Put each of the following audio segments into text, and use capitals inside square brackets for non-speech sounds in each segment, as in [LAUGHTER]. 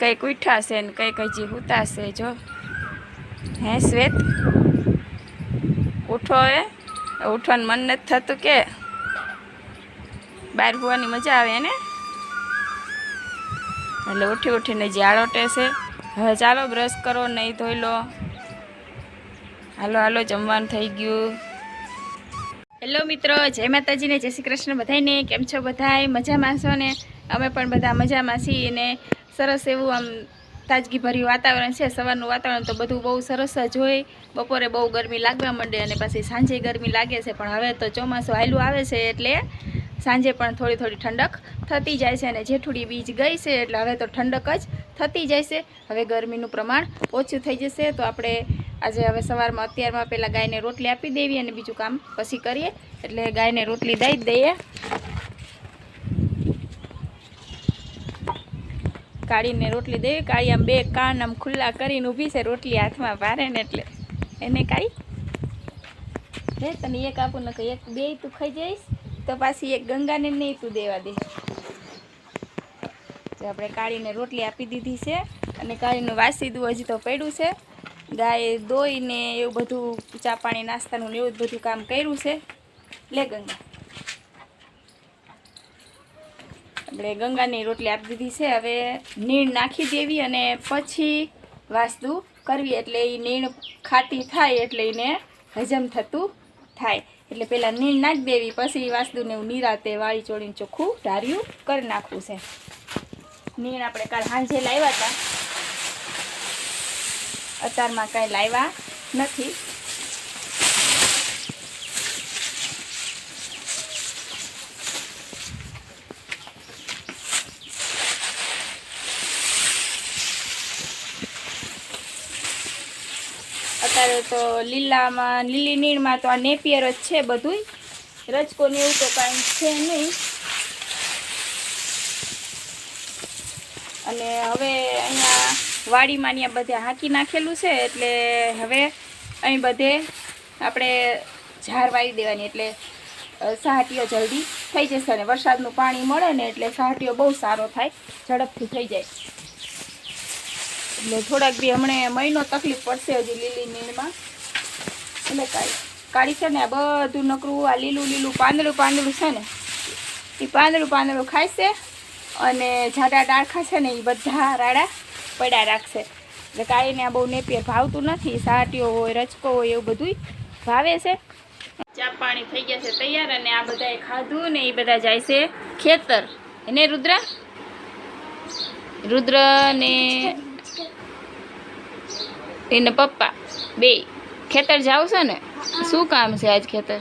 કંઈક ઉઠાશે ને કંઈક હજી હુતાશે જો. હે શ્વેત? ઉઠો એ ઉઠવાનું મન નથી થતું કે. બહાર હોવાની મજા આવે ને એટલે ઉઠી ઉઠીને જાળોટે છે. હવે ચાલો બ્રશ કરો નહીં ધોઈ લો. હાલો હાલો, જમવાનું થઈ ગયું. હેલો મિત્રો, જય માતાજીને જય શ્રી કૃષ્ણ બધાને કેમ છો બધાય? મજામાં છો ને? અમે પણ બધા મજામાં છીએ ને. સરસ એવું આમ તાજગીભર્યું વાતાવરણ છે, સવારનું વાતાવરણ તો બધું બહુ સરસ જ હોય. બપોરે બહુ ગરમી લાગવા માંડે અને પછી સાંજે ગરમી લાગે છે, પણ હવે તો ચોમાસું હાયલું આવે છે એટલે સાંજે પણ થોડી થોડી ઠંડક થતી જાય છે અને જેઠુડી બીજ ગઈ છે એટલે હવે તો ઠંડક જ થતી જાય છે. હવે ગરમીનું પ્રમાણ ઓછું થઈ જશે તો આપણે આજે હવે સવારમાં અત્યારમાં પહેલાં ગાયને રોટલી આપી દેવી અને બીજું કામ પછી કરીએ. એટલે ગાયને રોટલી દઈ જ દઈએ. કાળીને રોટલી દેવી. કાળી આમ બે કાન આમ ખુલ્લા કરીને ઊભી છે રોટલી હાથમાં ભારે ને એટલે. એને કાઢી હે, તને એક આપું ને એક બે તું ખાઈ જઈશ, તો પાછી એક ગંગાને નહીં તું દેવા દે. આપણે કાળીને રોટલી આપી દીધી છે અને કાળીનું વાસી દું હજી તો પડ્યું છે. ગાય દોઈને એવું બધું ચા પાણી નાસ્તાનું એવું બધું કામ કર્યું છે. લે ગંગા. આપણે ગંગાની રોટલી આપી દીધી છે. હવે નીણ નાખી દેવી અને પછી વાસ્તુ કરવી. એટલે એ નીણ ખાટી થાય એટલે એને હજમ થતું થાય. એટલે પહેલાં નીણ નાખી દેવી, પછી વાસ્તુને એવું નિરાતે વાળી ચોળીને ચોખ્ખું ધાર્યું કરી નાખવું છે. નીણ આપણે કાલ સાંજે લાવ્યા હતા. અત્યારમાં કાંઈ લાવ્યા નથી. તો લીલામાં, લીલી નીણમાં તો આ નેપિયર જ છે બધુંય. રજકોને એવું તો કાંઈ છે નહીં. અને હવે અહીંયા વાડીમાં અહીંયા બધે હાંકી નાખેલું છે, એટલે હવે અહીં બધે આપણે ઝાર વાવી દેવાની, એટલે સહાટીઓ જલ્દી થઈ જશે અને વરસાદનું પાણી મળે ને એટલે સહાટીઓ બહુ સારો થાય, ઝડપથી થઈ જાય. એટલે થોડાક બી હમણે મહિનો તકલીફ પડશે હજી લીલી નીણમાં. એટલે કાઢી કાઢી છે ને આ બધું નકરું, આ લીલું લીલું પાંદડું પાંદડું છે ને એ પાંદડું પાંદડું ખાશે અને જાડા ડાળખા છે ને એ બધા રાડા પડ્યા રાખશે. એટલે કાળીને આ બહુ નેપિયર ભાવતું નથી સાટીઓ હોય રચકો હોય એવું બધું ભાવે છે. ચા પાણી થઈ ગયા છે તૈયાર અને આ બધાએ ખાધું ને એ બધા જાય છે ખેતર. એને રુદ્ર? રુદ્ર ને એને પપ્પા. બે. ખેતર જાવ છો ને? શું કામ છે આજ ખેતર?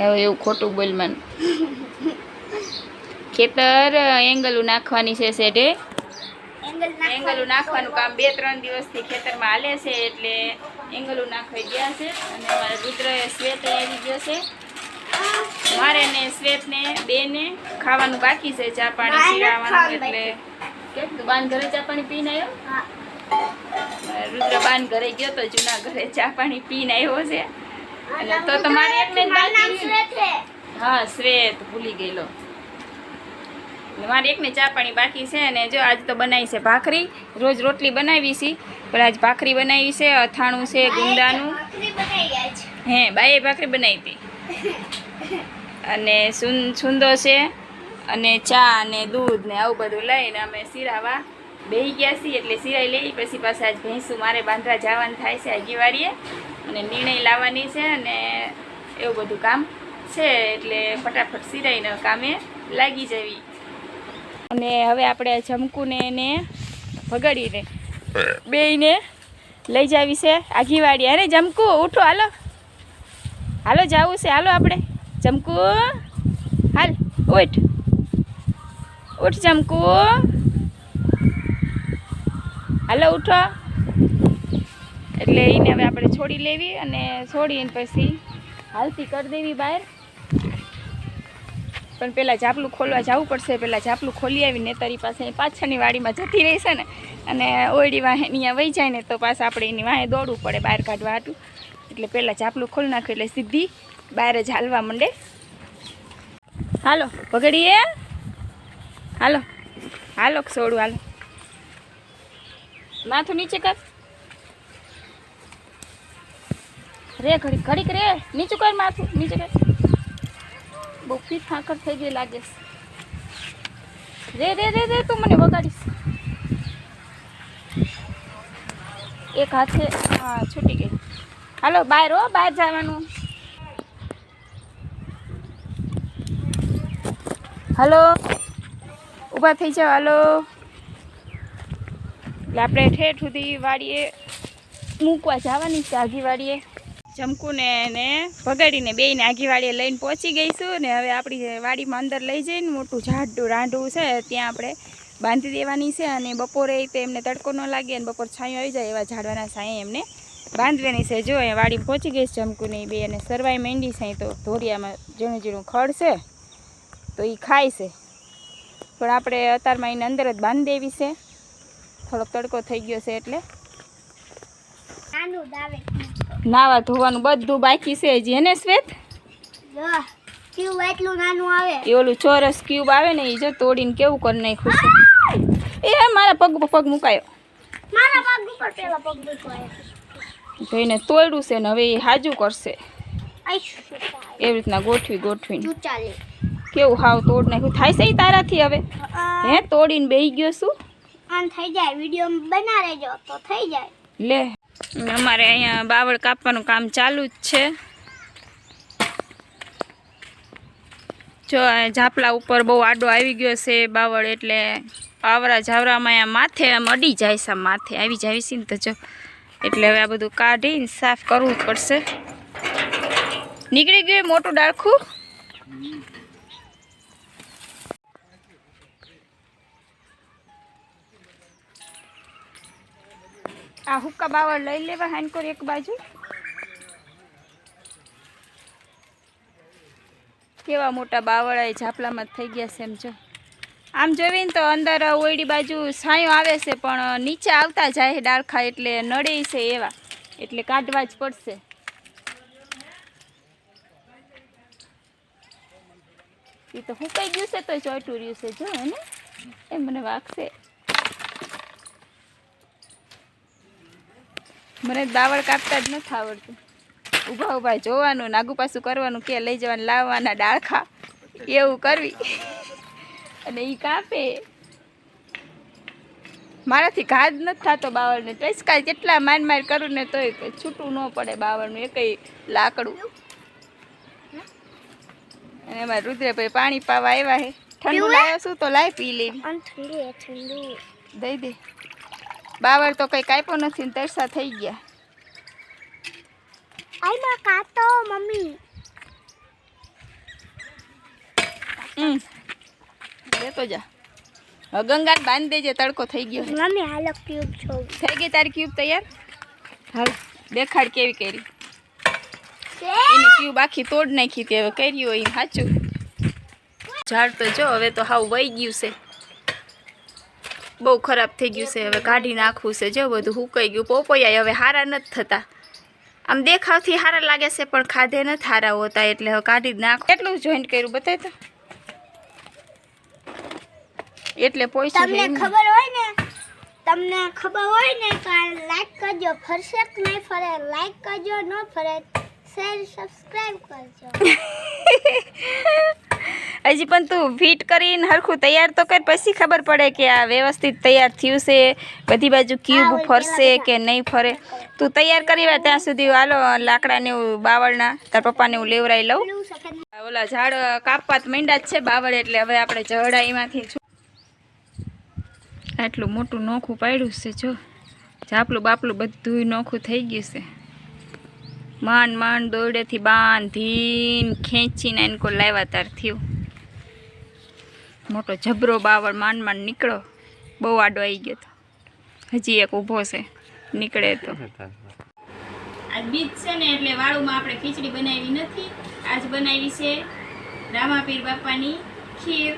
એવું એવું ખોટું બોલવાનું. ખેતર એંગલું નાખવાની છે શેઢે. એંગલું નાખવાનું કામ બે, ત્રણ દિવસથી ખેતરમાં હાલે છે એટલે એંગલું નાખવા ગયા છે. અને મારા રુદ્રએ શ્વેત આવી ગયો છે. મારે ને શ્વેતને બેને ખાવાનું બાકી છે ચા પાણી પીવાનું એટલે કેમ તું બાન ઘરે ચા પાણી પીને આવ્યો મારા રુદ્ર ઘરે ગયો તો જૂના ઘરે ચા પાણી પીને આવ્યો છે. અને તો તમારે એકને જ બાકી હા શ્વેત ભૂલી ગયેલો. મારે એકને ચા પાણી બાકી છે અને જો આજ તો બનાવી છે ભાખરી. રોજ રોટલી બનાવી છે પણ આજ ભાખરી બનાવી છે અથાણું છે ગુંદાનું. હે બાએ ભાખરી બનાવી હતી. [LAUGHS] અને સુન સુંદો છે અને ચા અને દૂધ ને આવું બધું લઈને અમે સિરાવા બેહી ગયા છીએ. એટલે સિરાઈ લઈ પછી પાછા ભેંસું મારે બાંધવા જવાનું થાય છે આગીવાડીએ. અને નિર્ણય લાવવાની છે અને એવું બધું કામ છે. એટલે ફટાફટ સિરાઈને કામે લાગી જવી. અને હવે આપણે જમકુને એને ભગાડીને બેયને લઈ જાવી છે. આઘીવાડી અરે જમકુ, ઉઠો, હાલો. હાલો, જાવું છે. હાલો આપણે. જમકુ હાલ, ઉઠ. ઉઠ ચમકુ. હાલો, ઉઠો. એટલે એને હવે આપણે છોડી લેવી અને છોડીને પછી હાલતી કરી દેવી બહાર. પણ પહેલાં ઝાપલું ખોલવા જવું પડશે. પહેલાં ઝાપલું ખોલી આવીને તારી પાસે પાછળની વાડીમાં જતી રહેશે ને. અને ઓયડી વાહે અહીંયા વહી જાય ને તો પાછા આપણે એની વાહે દોડવું પડે બહાર કાઢવા હતું એટલે પહેલાં ઝાપલું ખોલી નાખ્યું એટલે સીધી બહાર જ હાલવા માંડે. હાલો, પકડીએ? હાલો હાલો સોડું હાલો. માથું નીચે કર. રે ઘડી ઘડીક રે, નીચું કર માથું, નીચે કર. બહુ ફી ફાંકર થઈ ગઈ લાગે રે રે રે રે, તું મને વગાડીશ. એક હાથે, હા, છૂટી ગઈ. હાલો, બહાર હો, બહાર જવાનું. હલો? ઊભા થઈ જાઓ, હાલો? એટલે આપણે ઠેઠ સુધી વાડીએ મૂકવા જવાની છે આઘીવાડીએ જમકુને ને ભગાડીને બેને આઘીવાડીએ લઈને પહોંચી ગઈશું ને હવે આપણી વાડીમાં અંદર લઈ જઈને મોટું ઝાડું રાંડવું છે, ત્યાં આપણે બાંધી દેવાની છે અને બપોરે તે એમને તડકો ન લાગે અને બપોર છાંયો આવી જાય એવા ઝાડવાના છાંયે એમને બાંધવાની છે. જો અહીંયા વાડી પહોંચી ગઈ છે જમકુને બે અને સરવાઈ માંડી છે તો ધોરિયામાં ઝીણું ઝીણું ખડ છે. તો એ ખાય છે. પણ આપણે અત્યારમાં એને અંદર જ બાંધી દેવી છે. થોડોક તડકો થઈ ગયો છે એટલે. નાવા ધોવાનું બધું બાકી છે હજી એને શ્વેત? ઓલું ચોરસ ક્યુબ આવે ને એ જો તોડીને કેવું કરી નાખ્યું છે. એ મારા પગ પગ મુકાયો. તો તોડ્યું છે ને હવે એ હાજુ કરશે. એવી રીતના ગોઠવી ગોઠવીને. ચાલે. કેવું હાવ તોડ નાખ્યું? થાય છે તારાથી હવે? હે તોડીને બેહી ગયો શું આમ થઈ જાય વીડિયો બના રહેજો તો થઈ જાય. લે. અમારે અહીંયા બાવળ કાપવાનું કામ ચાલુ જ છે. જો આ ઝાપલા ઉપર બહુ આડો આવી ગયો છે બાવળ એટલે આવરા ઝાવરામાં અહીંયા માથે આમ અડી જાય છે માથે. આવી જાય છે ને તો જો એટલે હવે આ બધું કાઢીને સાફ કરવું જ પડશે. નીકળી ગયું મોટું ડાળખું? આ હુક્કા બાવળ લઈ લેવા હાનકોર એક બાજુ. કેવા મોટા બાવળા એ ઝાપલામાં થઈ ગયા છે એમ જો. આમ જોઈને તો અંદર ઓયડી બાજુ છાંયો આવે છે, પણ નીચે આવતા જાય ડાળખા એટલે નડે છે એવા. એટલે કાઢવા જ પડશે. એ તો હુકાઈ ગયું છે તો ચોટું રહ્યું છે જો એને. એ મને વાગશે. મને દાવળ કાપતા જ નથી આવડતું. ઊભા ઊભા જોવાનું નાગુ પાછું કરવાનું કે લઈ જવાનું લાવવાના ડાળખા એવું કરવી. અને એ કાપે. મારાથી ઘા જ નથી થતો બાવળને. ટચકા કેટલા માર માર કરું ને તોય છૂટું ન પડે બાવળનું એકય લાકડું. અને એમાં રુદ્રભાઈ પાણી પાવા આવ્યા હે ઠંડુ લાવ્યો શું તો લાય પી લેવી. ઠંડુ. દઈ દે. બાવળ તો કંઈ કાપ્યો નથી ને તરસા થઈ ગયા. આઈમાં કાતો મમ્મી. હમ. લેતો જા. હવે ગંગાને બાંધી દેજે તડકો થઈ ગયો છે. મમ્મી હાલો ક્યુબ છો થઈ ગઈ તારી ક્યુબ તૈયાર? હાલ દેખાડ કેવી કરી. એને ક્યુબ આખી તોડ નાખી હતી હવે કરી હોય ઈ સાચું. ઝાડ તો જો હવે તો હાવ વહી ગયું છે. બહુ ખરાબ થઈ ગયું છે. હવે કાઢી નાખવું છે. જો બધું હુકાઈ ગયું. પોપૈયા હવે હારા નથી થતા. આમ દેખાવથી હારા લાગે છે પણ ખાધે નથી હારા હોતા એટલે હવે કાઢી જ નાખ. કેટલું જોઈન્ટ કર્યું બતાવી તો? એટલે પૈસા તમને ખબર હોય ને? તમને ખબર હોય ને તો લાઈક કરજો. ફરશે કે નહીં ફરે? લાઈક કરજો ન ફરે શેર સબસ્ક્રાઇબ કરજો. [LAUGHS] હજી પણ તું ફિટ કરીને હરખું તૈયાર તો કર પછી ખબર પડે કે આ વ્યવસ્થિત તૈયાર થયું છે બધી બાજુ ક્યુબ ફરશે કે નહીં ફરે. તું તૈયાર કરી ત્યાં સુધી હાલો લાકડાને એવું બાવળના તાર પપ્પાને એવું લેવરાઈ લઉં. ઓલા ઝાડ કાપવા મીંડા જ છે બાવળ એટલે હવે આપણે જડાઈમાંથી આટલું મોટું નોખું પાડ્યું છે જો. ઝાપલું બાપલું બધું નોખું થઈ ગયું છે. માંડ માંડ દોરડેથી બાંધીને ખેંચીને એને કોઈ લાવ્યા તાર થયું. મોટો જબરો બાવળ માંડ માંડ નીકળો. બહુ આડો આવી ગયો તો. હજી એક ઊભો છે. નીકળે તો. આજ બીજ છે ને એટલે વાળુમાં આપણે ખીચડી બનાવી નથી. આજ બનાવી છે રામાપીર બાપાની ખીર,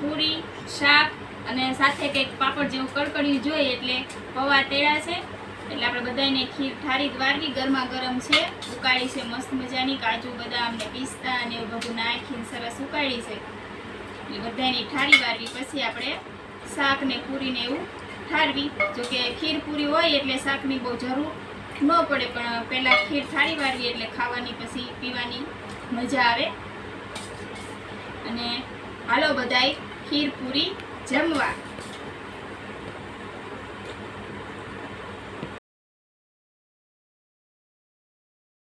પૂરી, શાક અને સાથે કંઈક પાપડ જેવું કડકડિયું જોઈએ એટલે પૌવા તેડા છે. એટલે આપણે બધાને ખીર ઠારી જ ગરમા ગરમ છે. ઉકાળી છે મસ્ત મજાની. કાજુ, બદામ ને પિસ્તા અને એવું બધું નાખીને સરસ ઉકાળી છે. એટલે બધાની ઠારી વારવી પછી આપણે શાક ને પૂરીને એવું ઠારવી. જોકે ખીર પૂરી હોય એટલે શાકની બહુ જરૂર ન પડે, પણ પહેલાં ખીર ઠારી વાળવી એટલે ખાવાની પછી પીવાની મજા આવે. અને હાલો બધાય, ખીર પૂરી જમવા.